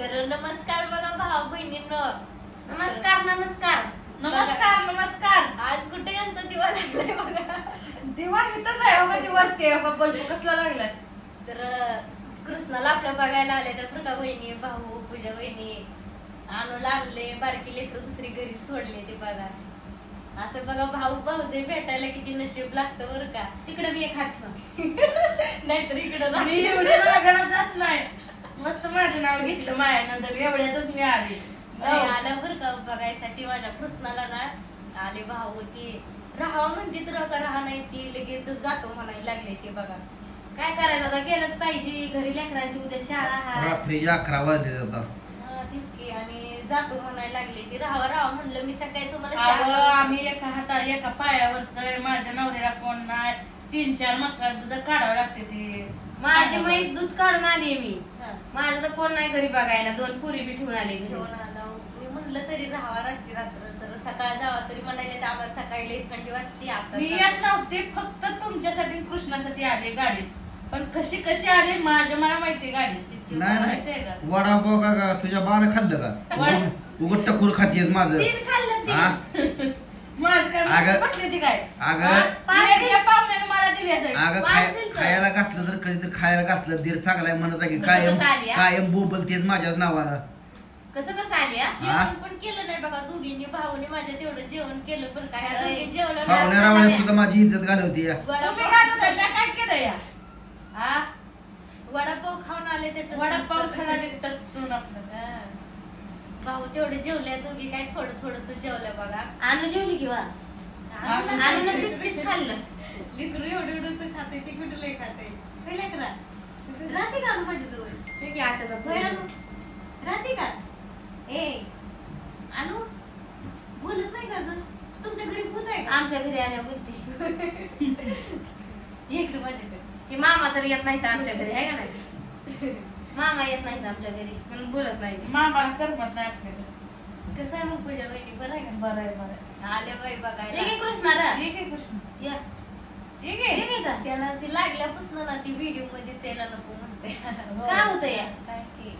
तर नमस्कार बघा भाऊ बहिणींनो. नमस्कार नमस्कार. नमस्कार नमस्कार. आज कुठे यांचा दिवा लागलाय बघा. दिवा इथंच आहे बघा दिवस ते बघा बल्ब कसला लागलाय? तर कृष्णाला आपल्या बघायला आले तर प्रका वहिनी भाऊ पूजा वहिनी आणूला आणले बारकी लेकरं दुसरी घरी सोडले ते बघा. असं बघा भाऊ भाऊजे भेटायला किती नशीब लागतं बरं का. तिकडे मी एक हात नाहीतर इकडं मी राहते. एवढी रागणं जात नाही. मस्त माझं नाव घेतलं मायानंतर एवढ्यातच मी आली. आलं बरं का बघायसाठी माझ्या कृष्णाला ना. आले भाऊ ती राहा म्हणते तर का राहा नाही ती लगेच जातो म्हणायला लागले ते बघा. काय करायचं आता? गेलंच पाहिजे घरी लेकरांची उद्या शाळा हाय रात्रीचे अकरा वाजले हा, तीच की आणि जातो म्हणायला लागले ती राहावा राहा म्हणलं मी सकाळी तुम्हाला अहो चहा- आम्ही एका हाता एका पायावरच माझ्या नवऱ्याला कोण नाही. तीन चार मसरा दूध काढावं लागते ते. माझी म्हैस दूध काढून आली मी. हा. माझं तर कोण नाही घरी बघायला. दोन पुरी बी ठेवून आले घरी. घेऊन आला. मी म्हणलं तरी राहावा रातची रात्र. तर सकाळ जावा तरी म्हणाले तर आम्हाला सकाळी लई थंडी वाजते आता मी येत नव्हते. फक्त तुमच्यासाठी कृष्णासाठी आले गाडीत. पण कशी कशी आले माझ्या मला माहिती गाडीत. नाही माहितीये का? नाही वडापाव का का तुझ्या बाण खाल्लं का? वडा- उगत टकूर खातीयस माझं. तीन खाल्लं हा? माझं काय अगं- बसली होती काय अगं- हा? पाच- या पाहुण्याने मला दिली असेल. अगं वास खाय दिलतं. खायला घातलं तर कधीतरी खायला घातलं दीर चांगलाय म्हणत आहे की कसं कायम कसं आली, हा? कायम बोबल तेच माझ्याच नावानं कसं कसं आली हा? जेवण पण केलं नाही बघा दोघींनी भाऊने माझ्या तेवढं जेवण केलं पण काय ह्या. दोघी जेवलं पाहुण्या. रावण्यात सुद्धा माझी इज्जत घालवती या तुम्ही काय होता? मी काय केलं या हा? वडापाव खाऊन आले ते. वडापाव खाणारे आपलं हा. भाऊ तेवढे जेवले दोघी काय थोडं थोडस जेवलं बघा. आणू जेवली किंवा आणू आणून पीस पीस खाल्लं. लिकरू एवढं एवढंच खाते ती खाते? राहते का माझ्याजवळ? हे? राहते का? ए अनु बोलत नाही का ग तुमच्या घरी भूत आहे का? आमच्या घरी आल्या बोलते ये इकडे माझ्याकडे. हे मामा तर येत नाहीत आमच्या घरी आहे का नाही? मामा येत नाहीत आमच्या घरी म्हणून बोलत नाही ते. मामाला करमत नाही आपल्याकडे कसं आहे मग पूजा वहिनी? बरं आहे बरं आहे बरं आहे. का आले बाई ये बघायला घे कृष्णाला. ये काय कृष्ण. या. ये ये काय? घे का? त्याला ती लागल्यापासून ना ती व्हिडिओमध्ये यायला नको म्हणते. काय होतं या? काय ते?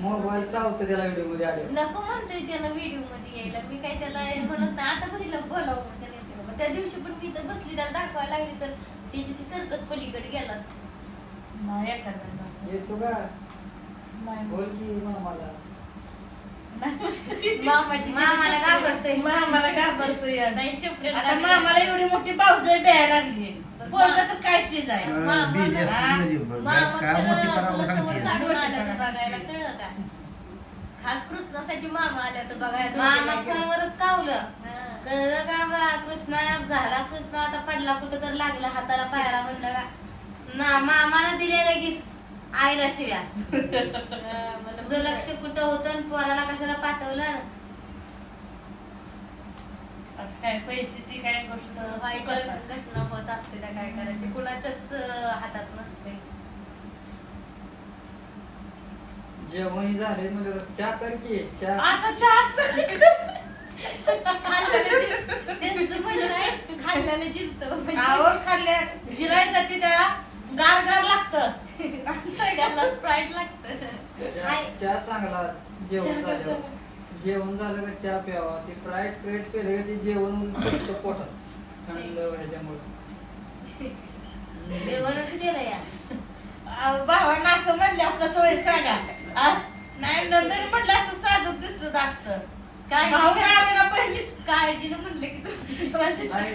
मोबाईल चावतं त्याला व्हिडिओमध्ये आले. नको म्हणतोय त्यानं व्हिडिओमध्ये यायला. मी काय त्याला म्हणत नाही. आता बघितलं बोलावं म्हणते नाही त्याला. मग त्या दिवशी पण मी तर बसली त्याला दाखवायला लागली तर त्याची ती सरकत पलीकडे गेला. नाही एखादा येतो का. बोल की मामाला. मामाची मामाला घाबरतोय मामाला यार नाही आता मामाला एवढी मोठी पावस द्यायला लागली. पोरगं तर काय चीज आहे? बिझनेस म्हणजे काय सांगते बघायला कळलं का? खास कृष्णासाठी मामा आल्या तर बघायला मामा दोघीला घेऊन. फोनवरच कावलं. हा. कळलं का बा कृष्णा झाला कृष्ण आता पडला कुठं तर लागला हाताला पायाला म्हणलं का? ना मामानं दिले लगेच. आईला शिव्या. हा, तुझं लक्ष कुठं होतं आणि पोराला कशाला पाठवलं? काय पैसे ती काय गोष्ट. घटना होत असते त्या काय करायचे. कुणाच्याच हातात नसते. जेवण झाले म्हणजे चहा कर की चहा. आता चहा असतो. खाल्ल्याला जि- त्यांचं म्हणणं आहे खाल्ल्याला जिरतं. आवड खाल्ल्या जिरायसाठी त्याला गार गार लागतं. त्याला स्प्राईट लागतं चहा. चहा चांगला जेवण चहा कसा? जेवण झालं का चहा प्यावा. ते फ्राईड फ्रेट केलं का ते जेवण फक्त पोटात. थंड ह्याच्यामुळे. जेवणच केलं या. अहो, भावांना असं म्हणल्यावर कसं होईल सांगा. आ? नाही नंतर म्हटलं असं साजूक दिसत असतं काय भाऊ आलेला पहिलीच काळजीनं म्हणलं की आहे,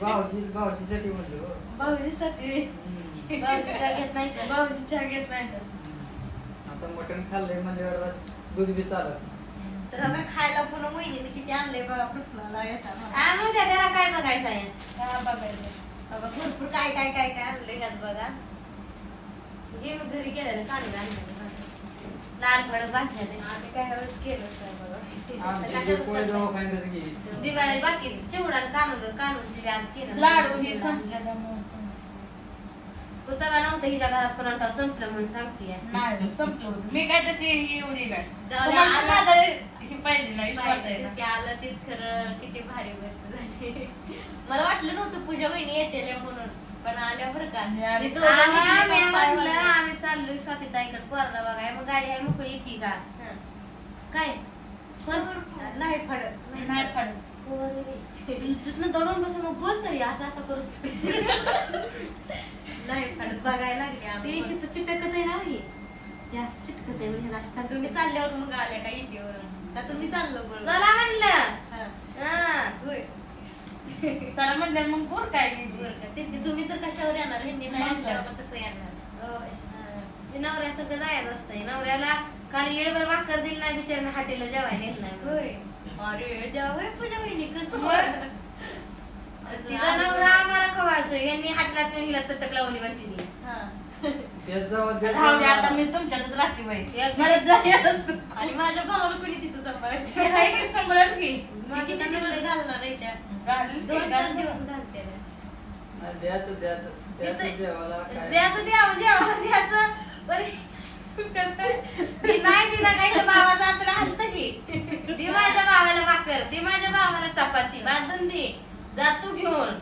भाऊजी भाऊजीसाठी म्हणलं हो. भाऊजीसाठी. हम्म. भाऊजी चहा घेत नाही. तर. भाऊजी चहा घेत नाही. तर. आता मटण खाल्लंय म्हणजे दूध बी चालत तर आता खायला पुन्हा महिन्याने किती आणलंय बघा कृष्णाला द्या त्याला काय बघायचं आहे? हा, बघायचं. भरपूर काय काय काय काय आणलंय ह्यात बघा. हे मी घरी गेलेलं काढून आणलं लाल फळं भाजल्या ते. आता काय वेळेस केलंच नाही बघा. आमची जे पोळी दवाखान्यातच गेली. दिवाळी बाकी चिवडा काढून दिले आज केलं लाडू हे संपलेलं नव्हतं हिच्या घरात कोणाला संपलं म्हणून सांगते नाही संपलं होतं. मी काय तशी एवढी काय? जाऊ दे, तुम्हाला तर आलं- माझं हे पाहिजे ना विश्वास आहे पाहिजे ना. की आलं तीच खरं किती भारी गोष्ट झाली. मला वाटलं नव्हतं पूजा वहिनी येते म्हणून पण आल्या बरं का. मी आम्ही पाय चाललोय स्वातीताईकडे पोरला बघाय मग गाडी आहे मोकळी येते का? हा. काय? नाही फडत नाही पण तिथनं दडून बसून मग बोल तरी असं असं करूस नाही बघायला लागले ते इथं चिटकत आहे ना हे चिटकत आहे म्हणजे तुम्ही चालल्यावर मग आल्या का इथेवरून? का तुम्ही चाललो चला म्हणलं. हा. होय. चला म्हणलं मग बोर काय तेच तुम्ही तर कशावर येणार? हिंदी नाही आणल्यावर कसं येणार. नवऱ्या सगळं जायचं असतंय. नवऱ्याला काल येडभर भाकर दिली नाही बिचाऱ्यानं हाटेला जेवायला नेलं नाही होय. अरे पूजा वहिनी कसं? तिचा खवायचो यांनी हाटला नेऊन हिला चटक लावली म्हणते ती. हा. त्यात जाऊ देत राहू दे आता. मी तुमच्यातच राहते बाई. एक मला जायलाच आणि माझ्या भावाला कोणी तिथं सांभाळायचं? ते आहे की सांभाळेल की? मी किती दिवस घालणार आहे त्या? दोन चार. दिवस घालते ना. आणि द्यायचं द्यायचं. द्यायचं इथं- जेवायला काय? द्यायचं द्यावं जेवायला द्यायचं. बरं. मी नाही दिला काही तर भावाचा आतडा हलत की? दे माझ्या भावाला भाकर दे माझ्या भावाला चपाती बांधून दे. जा तू घेऊन.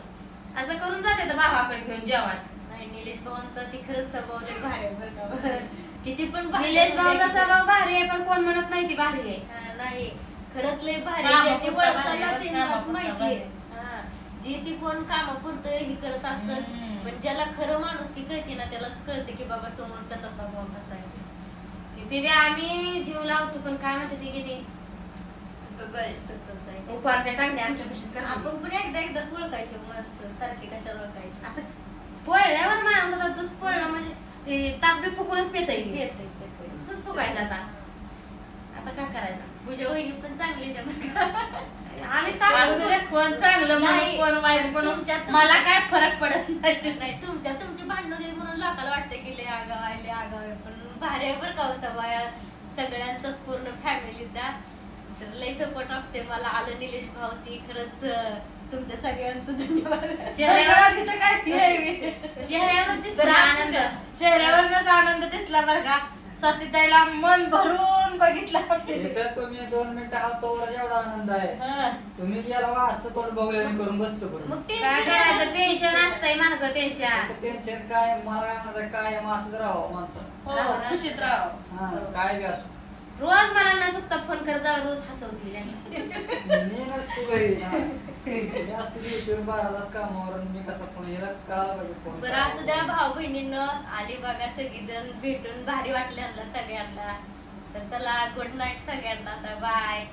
असं करून जाते तर भावाकडे घेऊन जेवण. नाही निलेश भावांचा ती खरंच स्वभाव लय भारी आहे बरं का किती पण भारी निलेश भाऊचा स्वभाव भारी आहे पण कोण म्हणत नाही ती भारी आहे. हा, नाही. खरंच लय भारी कामापुरता ज्यांनी भारी वळखाला आहे, त्यांनाच कामापुरता माहिती भारी हा. जे ती कोण कामापुरतं हे करत हम्म. पण ज्याला खरं माणूस की कळते ना त्यालाच कळते की बाबा समोरच्याचा स्वभाव कसा आहे. ते बी आम्ही जीव लावतो पण काय म्हणते ती किती? आमच्या आपण पण एकदा एकदाच ओळखायचे माणसं सारखे कशाला ओळखायचे? आता पळल्यावर माणूस आता दूध पळलं म्हणजे ते ताप बी फुकूनच पेत येतंय. तसंच फुकायचं आता. आता काय करायचं? पूजा वहिनी पण चांगली. आम्ही ताप कोण चांगलं नाही. कोण वाईट मला काय फरक पडत नाही. नाही तुमच्या तुमची भांडणं दे म्हणून लोकांना वाटतं की लय आगाव आहे लय आगाव पण भारी बरं का हो सगळ्यांचाच पूर्ण फॅमिलीचा तर लय सपोर्ट असते मला. आलं निलेश भाऊ ती खरंच तुमच्या सगळ्यांचं धन्यवाद. तिथं काय बी. चेहऱ्यावर दिसतो आनंद. चेहऱ्यावरच आनंद दिसला बरं का? सतीताईला मन भरून बघितला इथं तुम्ही दोन मिनिटं हा तोवर जेवढा आनंद आहे. हं. तुम्ही गेला असं तोंड बघून करून बसतो पण मग काय करायचं? टेन्शन असतंय मार्ग त्यांच्या. टेन्शन काय? मला काय म्हणायचं? काय मग असंच राहावं माणसं हो खुशीत राहा हा काय बी असो. रोज मला न चुकता फोन कर जा रोज हसवती त्यांना. मी नसतो घरी. मी असतो दिवशीवर कामावर आणि मी कसा फोन हिला कळायला पाहिजे फोन बरं असं द्या भाऊ बहिणींना आली बघा सगळीजण भेटून भारी वाटले ह्यांना सगळ्यांना. तर चला गुड नाईट सगळ्यांना आता बाय